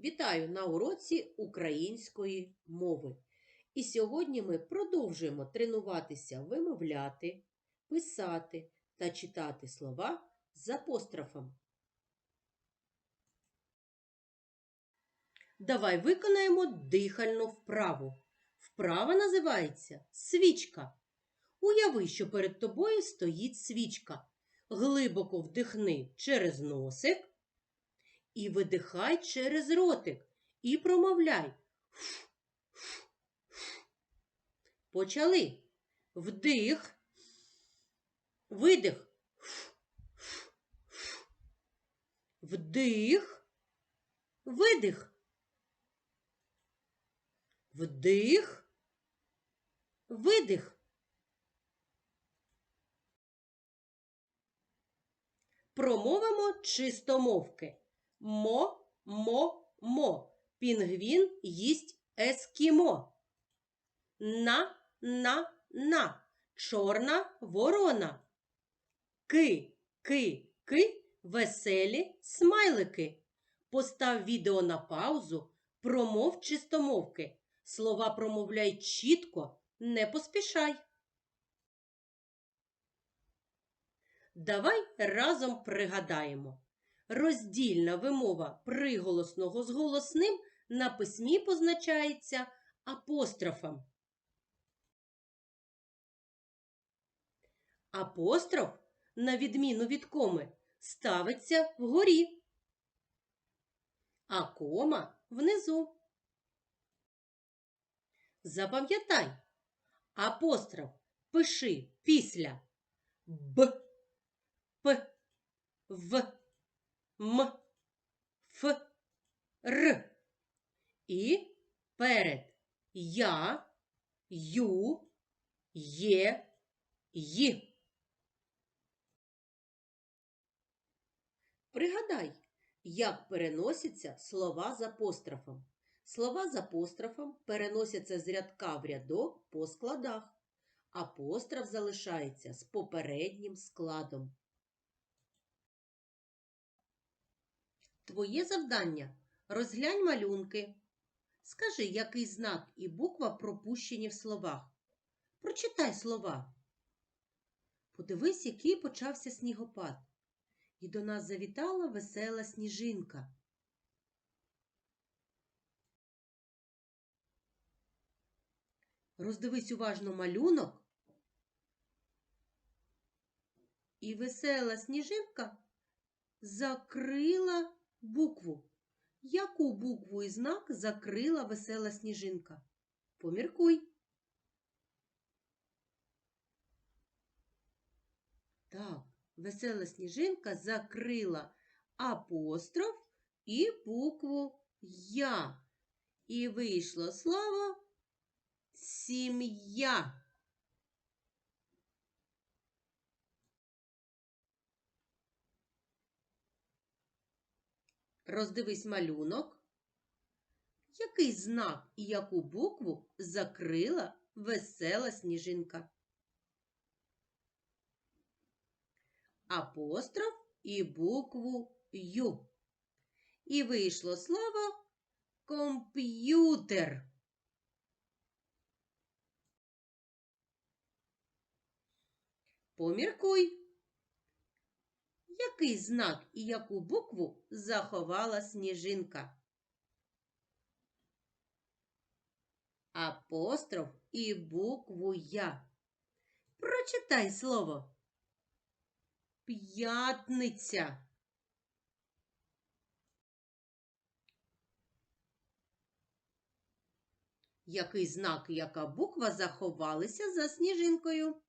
Вітаю на уроці української мови. І сьогодні ми продовжуємо тренуватися вимовляти, писати та читати слова з апострофом. Давай виконаємо дихальну вправу. Вправа називається свічка. Уяви, що перед тобою стоїть свічка. Глибоко вдихни через носик і видихай через ротик. І промовляй. Почали. Вдих, видих. Вдих, видих. Вдих, видих. Промовимо чистомовки. Мо, мо, мо. Пінгвін їсть ескімо. На, на, на. Чорна ворона. Ки, ки, ки. Веселі смайлики. Постав відео на паузу. Промов чистомовки. Слова промовляй чітко, не поспішай. Давай разом пригадаємо. Роздільна вимова приголосного з голосним на письмі позначається апострофом. Апостроф, на відміну від коми, ставиться вгорі, а кома внизу. Запам'ятай, апостроф пиши після Б, П, В, М, Ф, Р. І перед Я, Ю, Є, Й. Пригадай, як переносяться слова з апострофом. Слова з апострофом переносяться з рядка в рядок по складах. Апостроф залишається з попереднім складом. Твоє завдання розглянь малюнки. Скажи, який знак і буква пропущені в словах. Прочитай слова. Подивись, який почався снігопад. І до нас завітала весела сніжинка. Роздивись уважно малюнок. І весела сніжинка закрила букву. Яку букву і знак закрила весела сніжинка? Поміркуй. Так, весела сніжинка закрила апостроф і букву Я. І вийшло слово сім'я. Роздивись малюнок. Який знак і яку букву закрила весела сніжинка? Апостроф і букву Ю. І вийшло слово комп'ютер. Поміркуй. Який знак і яку букву заховала сніжинка? Апостроф і букву Я. Прочитай слово. П'ятниця. Який знак і яка буква заховалися за сніжинкою?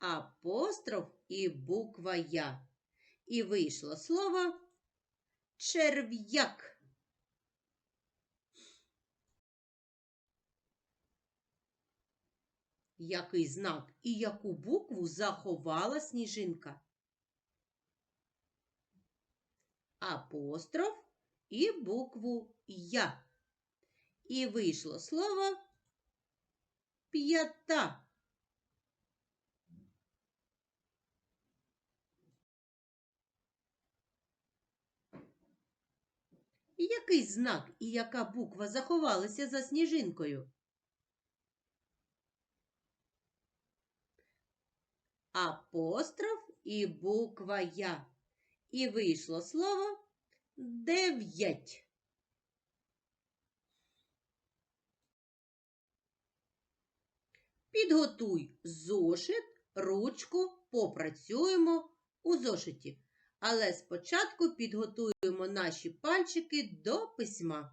Апостроф і буква Я. І вийшло слово черв'як. Який знак і яку букву заховала сніжинка? Апостроф і букву Я. І вийшло слово п'ята. Який знак і яка буква заховалися за сніжинкою? Апостроф і буква Я. І вийшло слово дев'ять. Підготуй зошит, ручку, попрацюємо у зошиті. Але спочатку підготуємо наші пальчики до письма.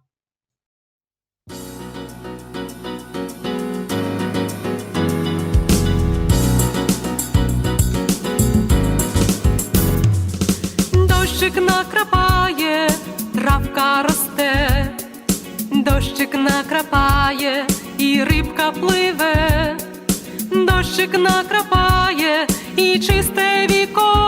Дощик накрапає, травка росте, дощик накрапає, і рибка пливе, дощик накрапає, і чисте віконце,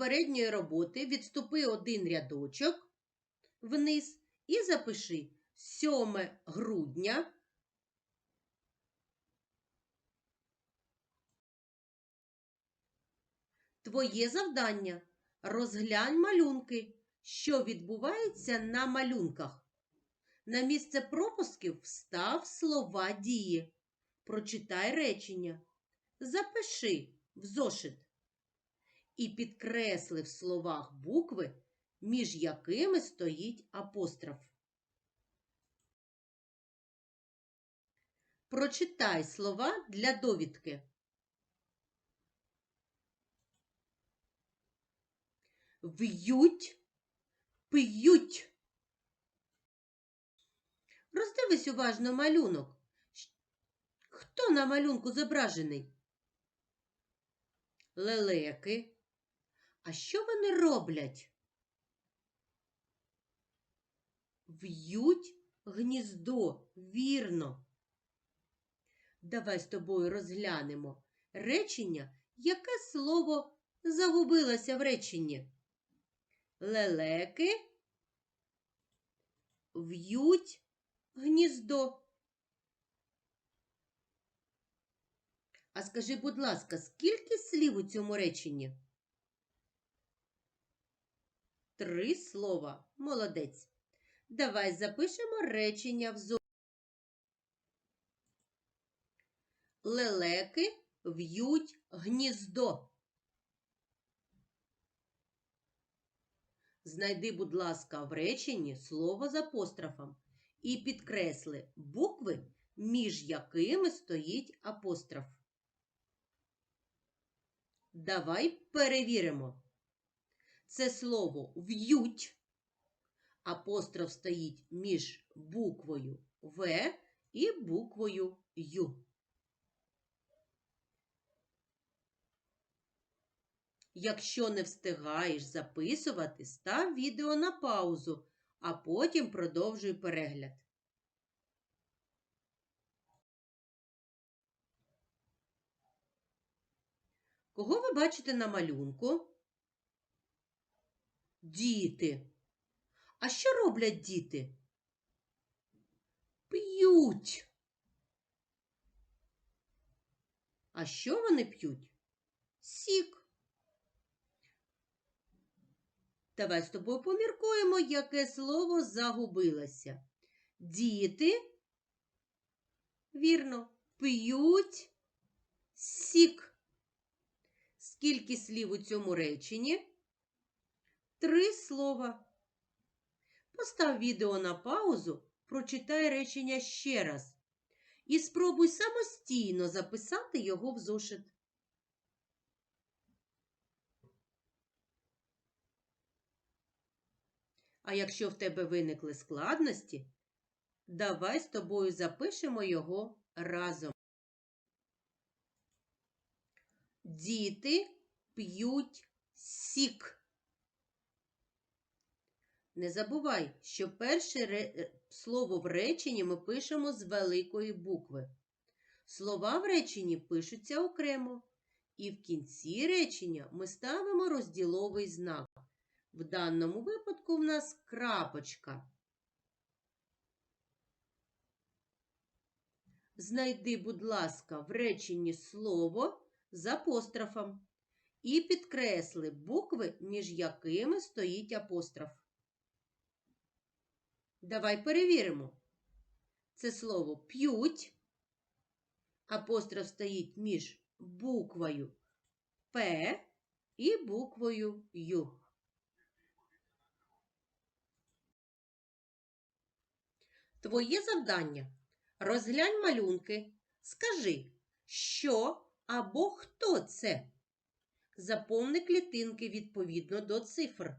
Попередньої роботи відступи один рядочок вниз і запиши 7 грудня. Твоє завдання розглянь малюнки, що відбувається на малюнках. На місце пропусків встав слова дії. Прочитай речення. Запиши в зошит і підкресли в словах букви, між якими стоїть апостроф. Прочитай слова для довідки. В'ють, п'ють. Роздивись уважно малюнок. Хто на малюнку зображений? Лелеки. А що вони роблять? В'ють гніздо, вірно. Давай з тобою розглянемо речення, яке слово загубилося в реченні. Лелеки в'ють гніздо. А скажи, будь ласка, скільки слів у цьому реченні? Три слова. Молодець. Давай запишемо речення в зо. Лелеки в'ють гніздо. Знайди, будь ласка, в реченні слово з апострофом і підкресли букви, між якими стоїть апостроф. Давай перевіримо. Це слово в'ють. Апостроф стоїть між буквою В і буквою Ю. Якщо не встигаєш записувати, став відео на паузу, а потім продовжуй перегляд. Кого ви бачите на малюнку? Діти. А що роблять діти? П'ють. А що вони п'ють? Сік. Давай з тобою поміркуємо, яке слово загубилося. Діти, вірно, п'ють сік. Скільки слів у цьому реченні? Три слова. Постав відео на паузу, прочитай речення ще раз і спробуй самостійно записати його в зошит. А якщо в тебе виникли складності, давай з тобою запишемо його разом. Діти п'ють сік. Не забувай, що перше ре- е, слово в реченні ми пишемо з великої букви. Слова в реченні пишуться окремо. І в кінці речення ми ставимо розділовий знак. В даному випадку в нас крапочка. Знайди, будь ласка, в реченні слово з апострофом і підкресли букви, між якими стоїть апостроф. Давай перевіримо. Це слово п'ють. Апостроф стоїть між буквою П і буквою Ю. Твоє завдання. Розглянь малюнки. Скажи, що або хто це. Заповни клітинки відповідно до цифр.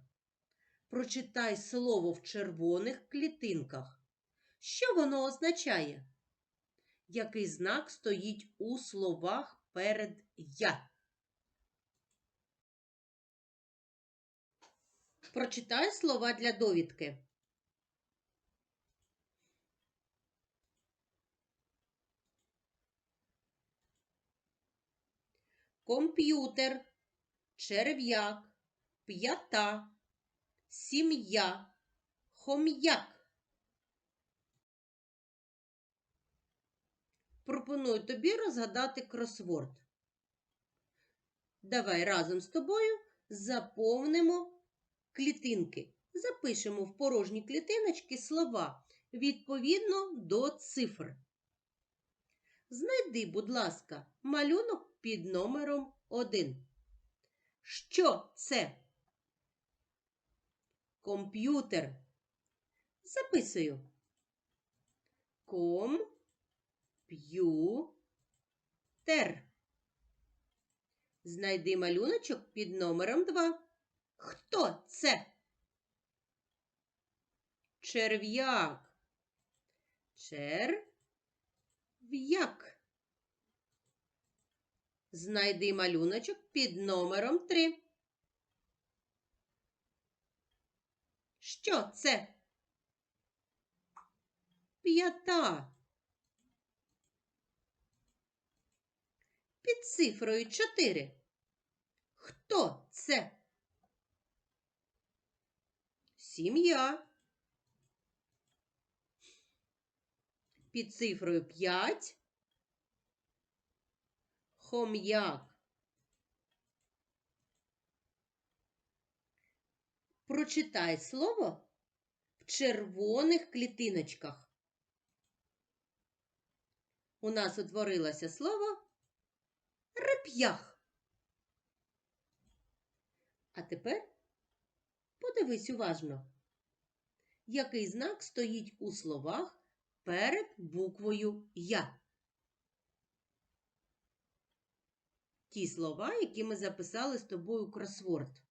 Прочитай слово в червоних клітинках. Що воно означає? Який знак стоїть у словах перед я? Прочитай слова для довідки. Комп'ютер, черв'як, п'ята, сім'я, хом'як. Пропоную тобі розгадати кросворд. Давай разом з тобою заповнимо клітинки. Запишемо в порожні клітиночки слова відповідно до цифр. Знайди, будь ласка, малюнок під номером 1. Що це? Комп'ютер. Записую. Комп'ютер. Знайди малюночок під номером 2. Хто це? Черв'як. Черв'як. Знайди малюночок під номером 3. Що це? П'ята. Під цифрою 4. Хто це? Сім'я. Під цифрою 5. Хом'як. Прочитай слово в червоних клітиночках. У нас утворилося слово реп'ях. А тепер подивись уважно, який знак стоїть у словах перед буквою Я. Ті слова, які ми записали з тобою кросворд.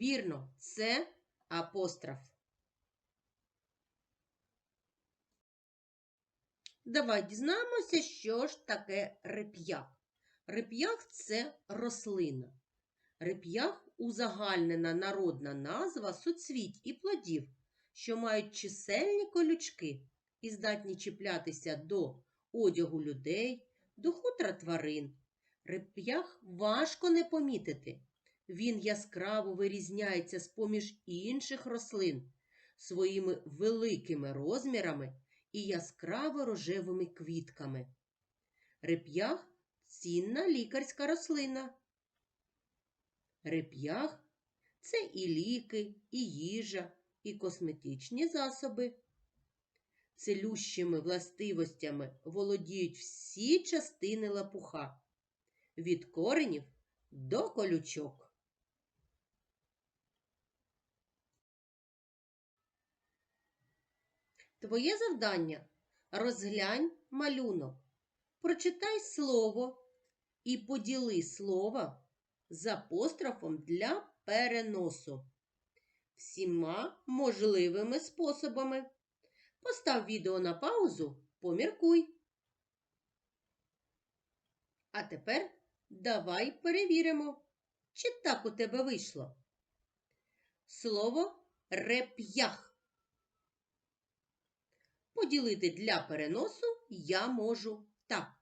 Вірно, це апостроф. Давай дізнаємося, що ж таке реп'ях. Реп'ях – це рослина. Реп'ях – узагальнена народна назва суцвіть і плодів, що мають чисельні колючки і здатні чіплятися до одягу людей, до хутра тварин. Реп'ях важко не помітити. Він яскраво вирізняється з-поміж інших рослин своїми великими розмірами і яскраво рожевими квітками. Реп'ях цінна лікарська рослина. Реп'ях це і ліки, і їжа, і косметичні засоби. Целющими властивостями володіють всі частини лапуха від коренів до колючок. Твоє завдання розглянь малюнок, прочитай слово і поділи слово з апострофом для переносу всіма можливими способами. Постав відео на паузу, поміркуй. А тепер Давай перевіримо, чи так у тебе вийшло. Слово реп'ях. Поділити для переносу я можу так.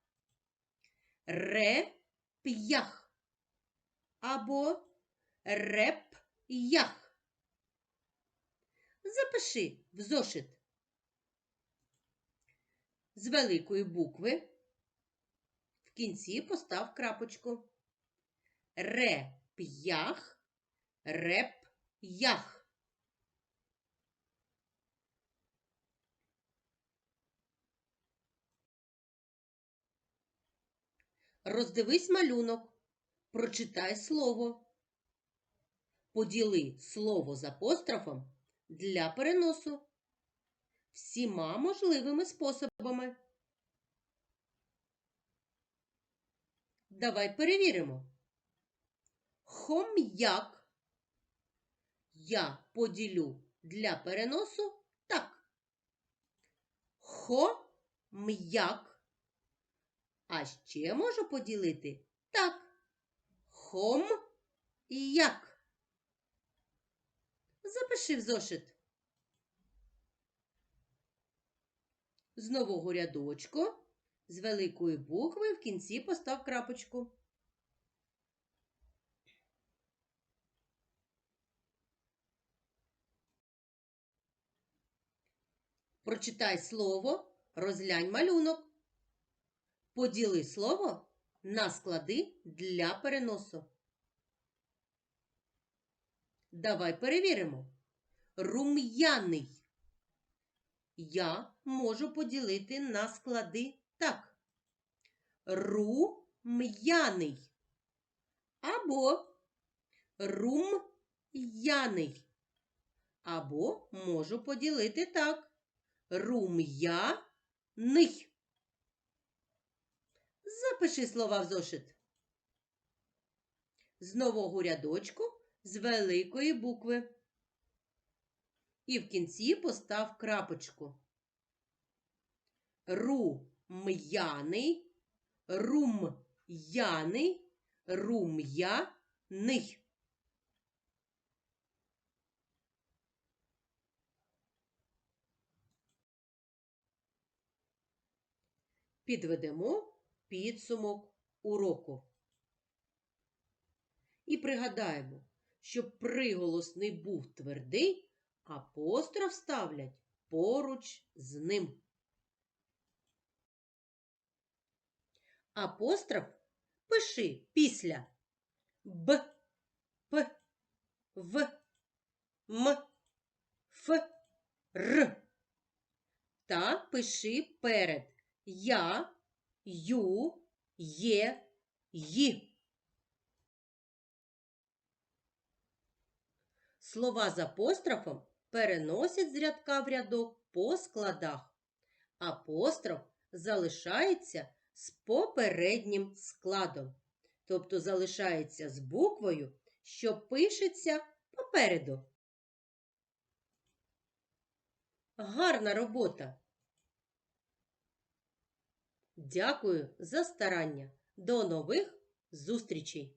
Реп'ях або реп'ях. Запиши в зошит з великої букви. В кінці постав крапочку. Реп'ях, реп-ях. Роздивись малюнок, прочитай слово. Поділи слово з апострофом для переносу всіма можливими способами. Давай перевіримо. Хом'як я поділю для переносу так. Хом'як. А ще можу поділити так. Хом і як. Запиши в зошит. З нового рядочку з великої букви в кінці постав крапочку. Прочитай слово, розглянь малюнок. Поділи слово на склади для переносу. Давай перевіримо. Рум'яний. Я можу поділити на склади так. Рум'яний. Або рум'яний. Або можу поділити так. Рум'яний. Запиши слова в зошит. З нового рядочку з великої букви. І в кінці постав крапочку. Рум'яний, рум'яний, рум'яний. Підведемо підсумок уроку. І пригадаємо, щоб приголосний був твердий, апостроф ставлять поруч з ним. Апостроф пиши після Б, П, В, М, Ф, Р. Та пиши перед Я, Ю, Є, Ї. Слова з апострофом переносять з рядка в рядок по складах. Апостроф залишається з попереднім складом, тобто залишається з буквою, що пишеться попереду. Гарна робота! Дякую за старання. До нових зустрічей!